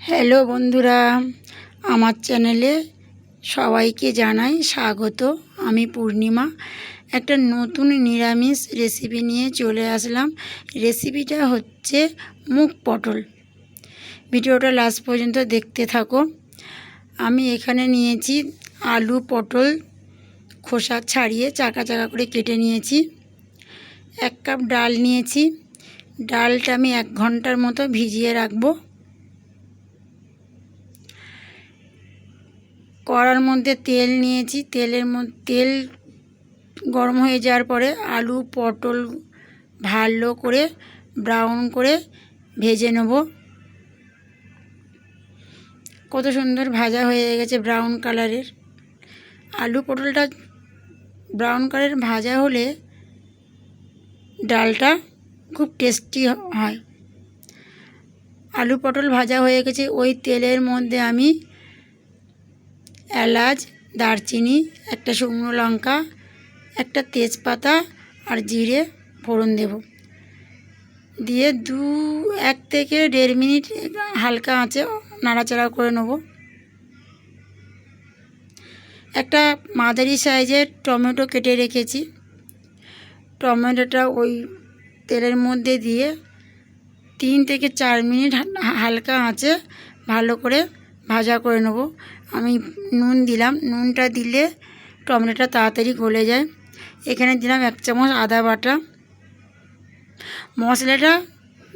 Hello বন্ধুরা, আমার চ্যানেলে সবাইকে জানাই স্বাগত। আমি পূর্ণিমা। একটা নতুন নিরামিষ রেসিপি নিয়ে চলে আসলাম। রেসিপিটা হচ্ছে মুগ পটল। ভিডিওটা লাস্ট পর্যন্ত দেখতে থাকো। আমি এখানে নিয়েছি আলু পটল খোসা ছাড়িয়ে চাকা চাকা করে কেটে নিয়েছি। এক কাপ ডাল নিয়েছি। ডালটা আমি এক ঘণ্টার মতো ভিজিয়ে রাখব। কড়ার মধ্যে তেল নিয়েছি। তেলের মধ্যে, তেল গরম হয়ে যাওয়ার পরে আলু, পটল ভালো করে ব্রাউন করে ভেজে নেব। কত সুন্দর ভাজা হয়ে গেছে ব্রাউন কালারের আলু, পটলটা ব্রাউন কালারের ভাজা হলে ডালটা খুব টেস্টি হয়। আলু, পটল ভাজা হয়ে গেছে। ওই তেলের মধ্যে আমি এলাচ, দারচিনি, একটা শুকনো লঙ্কা, একটা তেজপাতা আর জিরে ফোড়ন দেব। দিয়ে দু, এক থেকে দেড় মিনিট হালকা আঁচে নাড়াচাড়া করে নেব। একটা মাদারি সাইজের টমেটো কেটে রেখেছি। টমেটোটা ওই তেলের মধ্যে দিয়ে তিন থেকে চার মিনিট হালকা আঁচে ভালো করে ভাজা করে নেব। আমি নুন দিলাম। নুনটা দিলে টমেটোটা তাড়াতাড়ি গলে যায়। এখানে দিলাম এক চামচ আদা বাটা। মশলাটা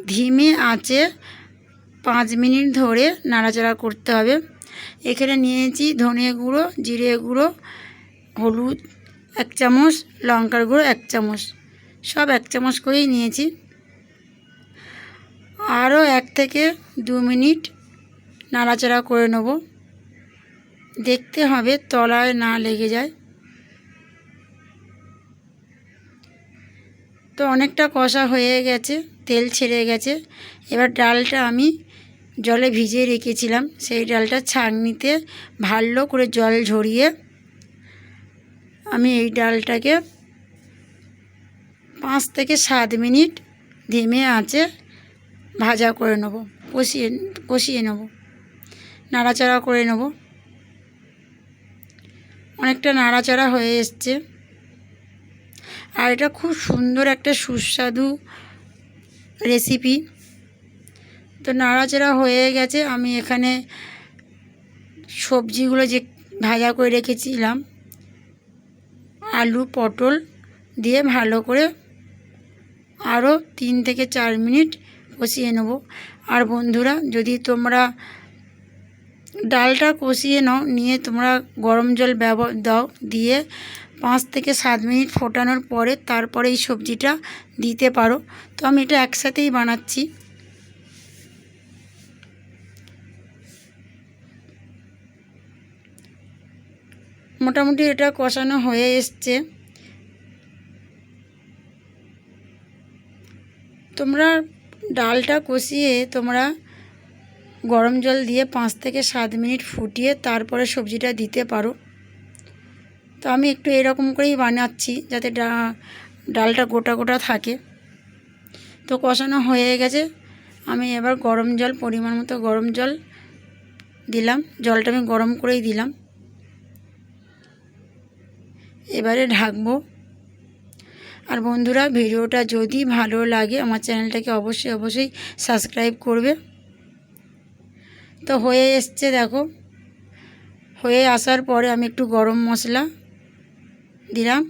ধিমে আঁচে পাঁচ মিনিট ধরে নাড়াচাড়া করতে হবে। এখানে নিয়েছি ধনে গুঁড়ো, জিরে গুঁড়ো, হলুদ এক চামচ, লঙ্কার গুঁড়ো এক চামচ। সব এক চামচ করেই নিয়েছি। আরও এক থেকে দু মিনিট নাড়াচাড়া করে নেব। দেখতে হবে তলায় না লেগে যায়। তো অনেকটা কষা হয়ে গেছে, তেল ছেড়ে গেছে। এবার ডালটা আমি জলে ভিজিয়ে রেখেছিলাম। সেই ডালটা ছাঁকনিতে ভালো করে জল ঝরিয়ে আমি এই ডালটাকে পাঁচ থেকে সাত মিনিট ধিমে আঁচে ভাজা করে নেব, কষিয়ে কষিয়ে নেব। নাড়াচাড়া করে নেব। অনেকটা নাড়াচাড়া হয়ে এসছে। আর এটা খুব সুন্দর একটা সুস্বাদু রেসিপি তো নাড়াচাড়া হয়ে গেছে। আমি এখানে সবজিগুলো যে ভাজা করে রেখেছিলাম, আলু, পটল দিয়ে ভালো করে আরও তিন থেকে চার মিনিট কষিয়ে নেব। আর বন্ধুরা, যদি তোমরা ডালটা কষিয়ে নাও, নিয়ে তোমরা গরম জল ব্যবহার দাও, দিয়ে পাঁচ থেকে সাত মিনিট ফোটানোর পরে তারপরে এই সবজিটা দিতে পারো। তো আমি এটা একসাথেই বানাচ্ছি। মোটামুটি এটা কষানো হয়ে এসছে। তোমরা ডালটা কষিয়ে তোমরা গরম জল দিয়ে পাঁচ থেকে সাত মিনিট ফুটিয়ে তারপরে সবজিটা দিতে পারো। তো আমি একটু এরকম করেই বানাচ্ছি যাতে ডালটা গোটা গোটা থাকে। তো কষানো হয়ে গেছে। আমি এবার গরম জল, পরিমাণ মতো গরম জল দিলাম। জলটা আমি গরম করেই দিলাম। এবারে ঢাকবো। আর বন্ধুরা, ভিডিওটা যদি ভালো লাগে, আমার চ্যানেলটাকে অবশ্যই অবশ্যই সাবস্ক্রাইব করবে। তো হয়ে এসছে, দেখো। হয়ে আসার পরে আমি একটু গরম মশলা দিলাম।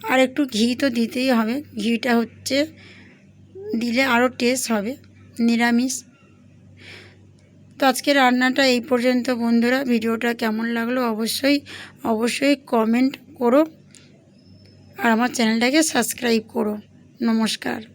আর একটু ঘি তো দিতেই হবে। ঘিটা হচ্ছে, দিলে আরও টেস্ট হবে, নিরামিষ। তো আজকে রান্নাটা এই পর্যন্ত, বন্ধুরা। ভিডিওটা কেমন লাগল অবশ্যই অবশ্যই কমেন্ট করো। আর আমার চ্যানেলটাকে সাবস্ক্রাইব করো। নমস্কার।